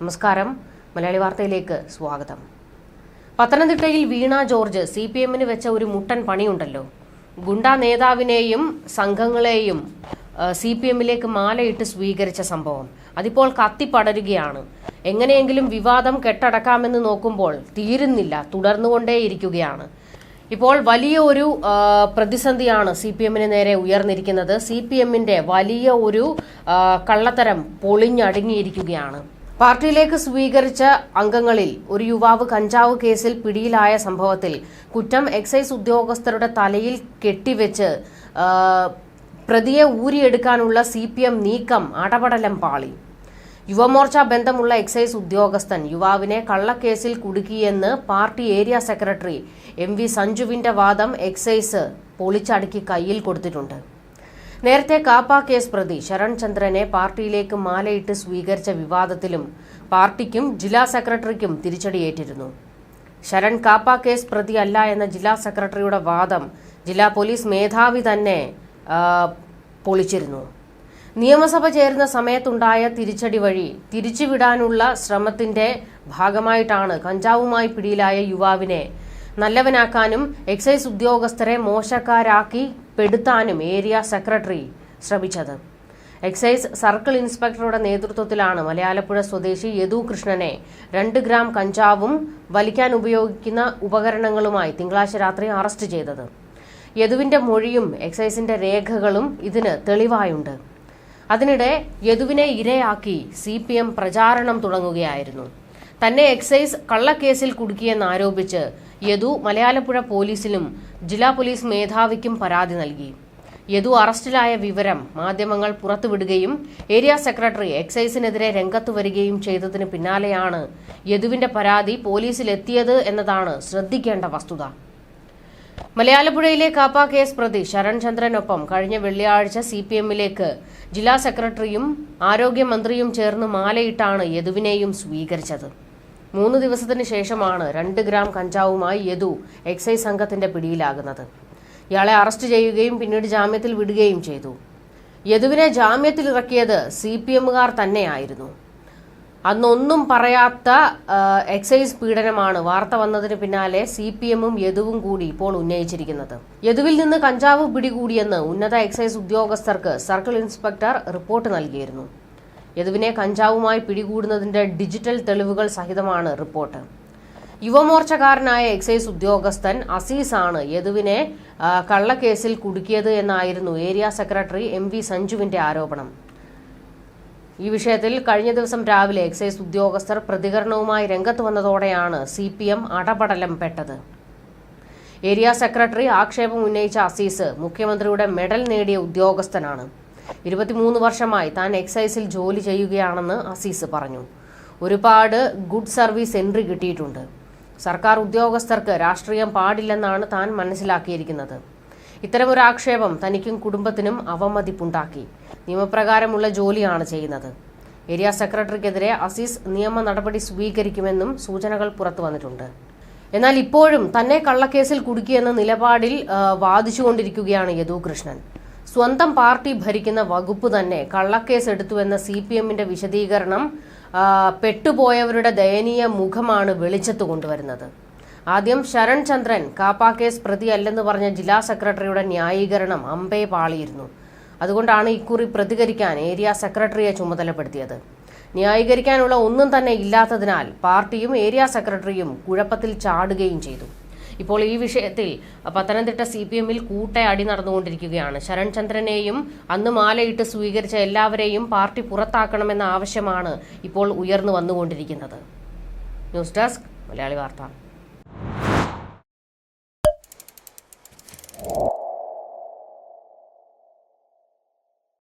നമസ്കാരം. മലയാളി വാർത്തയിലേക്ക് സ്വാഗതം. പത്തനംതിട്ടയിൽ വീണ ജോർജ് സി പി എമ്മിന് വെച്ച ഒരു മുട്ടൻ പണിയുണ്ടല്ലോ. ഗുണ്ടാ നേതാവിനെയും സംഘങ്ങളെയും സി പി എമ്മിലേക്ക് മാലയിട്ട് സ്വീകരിച്ച സംഭവം. അതിപ്പോൾ കത്തിപ്പടരുകയാണ്. എങ്ങനെയെങ്കിലും വിവാദം കെട്ടടക്കാമെന്ന് നോക്കുമ്പോൾ തീരുന്നില്ല തുടർന്നുകൊണ്ടേയിരിക്കുകയാണ്. ഇപ്പോൾ വലിയ ഒരു പ്രതിസന്ധിയാണ് സി പി എമ്മിന് നേരെ ഉയർന്നിരിക്കുന്നത്. സി പി എമ്മിന്റെ വലിയ ഒരു കള്ളത്തരം പൊളിഞ്ഞടുങ്ങിയിരിക്കുകയാണ്. പാർട്ടിയിലേക്ക് സ്വീകരിച്ച അംഗങ്ങളിൽ ഒരു യുവാവ് കഞ്ചാവ് കേസിൽ പിടിയിലായ സംഭവത്തിൽ കുറ്റം എക്സൈസ് ഉദ്യോഗസ്ഥരുടെ തലയിൽ കെട്ടിവെച്ച് പ്രതിയെ ഊരിയെടുക്കാനുള്ള സി പി എം നീക്കം അടപടലം പാളി. യുവമോർച്ച ബന്ധമുള്ള എക്സൈസ് ഉദ്യോഗസ്ഥൻ യുവാവിനെ കള്ളക്കേസിൽ കുടുക്കിയെന്ന് party area secretary M V സഞ്ജുവിന്റെ വാദം എക്സൈസ് പൊളിച്ചടുക്കി കയ്യിൽ കൊടുത്തിട്ടുണ്ട്. നേരത്തെ കാപ്പ കേസ് പ്രതി ശരൺ ചന്ദ്രനെ പാർട്ടിയിലേക്ക് മാലയിട്ട് സ്വീകരിച്ച വിവാദത്തിലും പാർട്ടിക്കും ജില്ലാ സെക്രട്ടറിക്കും തിരിച്ചടിയേറ്റിരുന്നു. ശരൺ കാപ്പ കേസ് പ്രതി അല്ല എന്ന ജില്ലാ സെക്രട്ടറിയുടെ വാദം ജില്ലാ പോലീസ് മേധാവി തന്നെ പൊളിച്ചിരുന്നു. നിയമസഭ ചേരുന്ന സമയത്തുണ്ടായ തിരിച്ചടി വഴി തിരിച്ചുവിടാനുള്ള ശ്രമത്തിന്റെ ഭാഗമായിട്ടാണ് കഞ്ചാവുമായി പിടിയിലായ യുവാവിനെ നല്ലവനാക്കാനും എക്സൈസ് ഉദ്യോഗസ്ഥരെ മോശക്കാരാക്കി പെടുത്താനും ഏരിയ സെക്രട്ടറി ശ്രമിച്ചത്. എക്സൈസ് സർക്കിൾ ഇൻസ്പെക്ടറുടെ നേതൃത്വത്തിലാണ് മലയാലപ്പുഴ സ്വദേശി യദു കൃഷ്ണനെ രണ്ട് ഗ്രാം കഞ്ചാവും വലിക്കാൻ ഉപയോഗിക്കുന്ന ഉപകരണങ്ങളുമായി തിങ്കളാഴ്ച രാത്രി അറസ്റ്റ് ചെയ്തത്. യദുവിന്റെ മൊഴിയും എക്സൈസിന്റെ രേഖകളും ഇതിന് തെളിവായുണ്ട്. അതിനിടെ യദുവിനെ ഇരയാക്കി സി പി എം പ്രചാരണം തുടങ്ങുകയായിരുന്നു. തന്നെ എക്സൈസ് കള്ളക്കേസിൽ കുടുക്കിയെന്നാരോപിച്ച് യദു മലയാലപ്പുഴ പോലീസിലും ജില്ലാ പോലീസ് മേധാവിക്കും പരാതി നൽകി. യദു അറസ്റ്റിലായ വിവരം മാധ്യമങ്ങൾ പുറത്തുവിടുകയും ഏരിയ സെക്രട്ടറി എക്സൈസിനെതിരെ രംഗത്തു വരികയും ചെയ്തതിന് പിന്നാലെയാണ് യദുവിന്റെ പരാതി പോലീസിലെത്തിയത് എന്നതാണ് ശ്രദ്ധിക്കേണ്ട വസ്തുത. മലയാലപ്പുഴയിലെ കാപ്പ കേസ് പ്രതി ശരൺ ചന്ദ്രനൊപ്പം കഴിഞ്ഞ വെള്ളിയാഴ്ച സി പി എമ്മിലേക്ക് ജില്ലാ സെക്രട്ടറിയും ആരോഗ്യമന്ത്രിയും ചേർന്ന് മാലയിട്ടാണ് യദുവിനെയും സ്വീകരിച്ചത്. മൂന്ന് ദിവസത്തിന് ശേഷമാണ് രണ്ട് ഗ്രാം കഞ്ചാവുമായി യദു എക്സൈസ് സംഘത്തിന്റെ പിടിയിലാകുന്നത്. ഇയാളെ അറസ്റ്റ് ചെയ്യുകയും പിന്നീട് ജാമ്യത്തിൽ വിടുകയും ചെയ്തു. യദുവിനെ ജാമ്യത്തിൽ ഇറക്കിയത് സി പി എമ്മുകാർ തന്നെയായിരുന്നു. അന്നൊന്നും പറയാത്ത എക്സൈസ് പീഡനമാണ് വാർത്ത വന്നതിന് പിന്നാലെ സി പി എമ്മും യദുവും കൂടി ഇപ്പോൾ ഉന്നയിച്ചിരിക്കുന്നത്. യദുവിൽ നിന്ന് കഞ്ചാവ് പിടികൂടിയെന്ന് ഉന്നത എക്സൈസ് ഉദ്യോഗസ്ഥർക്ക് സർക്കിൾ ഇൻസ്പെക്ടർ റിപ്പോർട്ട് നൽകിയിരുന്നു. യദുവിനെ കഞ്ചാവുമായി പിടികൂടുന്നതിന്റെ ഡിജിറ്റൽ തെളിവുകൾ സഹിതമാണ് റിപ്പോർട്ട്. യുവമോർച്ചക്കാരനായ എക്സൈസ് ഉദ്യോഗസ്ഥൻ അസീസാണ് യദുവിനെ കള്ളക്കേസിൽ കുടുക്കിയത് എന്നായിരുന്നു ഏരിയ സെക്രട്ടറി എം വി സഞ്ജുവിന്റെ ആരോപണം. ഈ വിഷയത്തിൽ കഴിഞ്ഞ ദിവസം രാവിലെ എക്സൈസ് ഉദ്യോഗസ്ഥർ പ്രതികരണവുമായി രംഗത്ത് വന്നതോടെയാണ് സി പി എം അടപടലം പെട്ടത്. ഏരിയ സെക്രട്ടറി ആക്ഷേപം ഉന്നയിച്ച അസീസ് മുഖ്യമന്ത്രിയുടെ മെഡൽ നേടിയ ഉദ്യോഗസ്ഥനാണ്. ഇരുപത്തിമൂന്ന് വർഷമായി താൻ എക്സൈസിൽ ജോലി ചെയ്യുകയാണെന്ന് അസീസ് പറഞ്ഞു. ഒരുപാട് ഗുഡ് സർവീസ് എൻട്രി കിട്ടിയിട്ടുണ്ട്. സർക്കാർ ഉദ്യോഗസ്ഥർക്ക് രാഷ്ട്രീയം പാടില്ലെന്നാണ് താൻ മനസ്സിലാക്കിയിരിക്കുന്നത്. ഇത്തരമൊരു ആക്ഷേപം തനിക്കും കുടുംബത്തിനും അവമതിപ്പുണ്ടാക്കി. നിയമപ്രകാരമുള്ള ജോലിയാണ് ചെയ്യുന്നത്. ഏരിയ സെക്രട്ടറിക്കെതിരെ അസീസ് നിയമ നടപടി സ്വീകരിക്കുമെന്നും സൂചനകൾ പുറത്തു വന്നിട്ടുണ്ട്. എന്നാൽ ഇപ്പോഴും തന്നെ കള്ളക്കേസിൽ കുടുക്കിയെന്ന നിലപാടിൽ വാദിച്ചുകൊണ്ടിരിക്കുകയാണ് യദു കൃഷ്ണൻ സ്വന്തം പാർട്ടി ഭരിക്കുന്ന വകുപ്പ് തന്നെ കള്ളക്കേസ് എടുത്തുവെന്ന സി പി എമ്മിന്റെ വിശദീകരണം പെട്ടുപോയവരുടെ ദയനീയ മുഖമാണ് വെളിച്ചത്ത് കൊണ്ടുവരുന്നത്. ആദ്യം ശരൺ ചന്ദ്രൻ കാപ്പ കേസ് പ്രതിയല്ലെന്ന് പറഞ്ഞ ജില്ലാ സെക്രട്ടറിയുടെ ന്യായീകരണം അമ്പേ പാളിയിരുന്നു. അതുകൊണ്ടാണ് ഇക്കുറി പ്രതികരിക്കാൻ ഏരിയ സെക്രട്ടറിയെ ചുമതലപ്പെടുത്തിയത്. ന്യായീകരിക്കാനുള്ള ഒന്നും തന്നെ ഇല്ലാത്തതിനാൽ പാർട്ടിയും ഏരിയ സെക്രട്ടറിയും കുഴപ്പത്തിൽ ചാടുകയും ചെയ്തു. ഇപ്പോൾ ഈ വിഷയത്തിൽ പത്തനംതിട്ട സി പി എമ്മിൽ കൂട്ടയടി നടന്നുകൊണ്ടിരിക്കുകയാണ്. ശരൺ ചന്ദ്രനെയും അന്ന് മാലയിട്ട് സ്വീകരിച്ച എല്ലാവരെയും പാർട്ടി പുറത്താക്കണമെന്ന ആവശ്യമാണ് ഇപ്പോൾ ഉയർന്നു വന്നുകൊണ്ടിരിക്കുന്നത്. ന്യൂസ് ഡെസ്ക് മലയാളി വാർത്ത.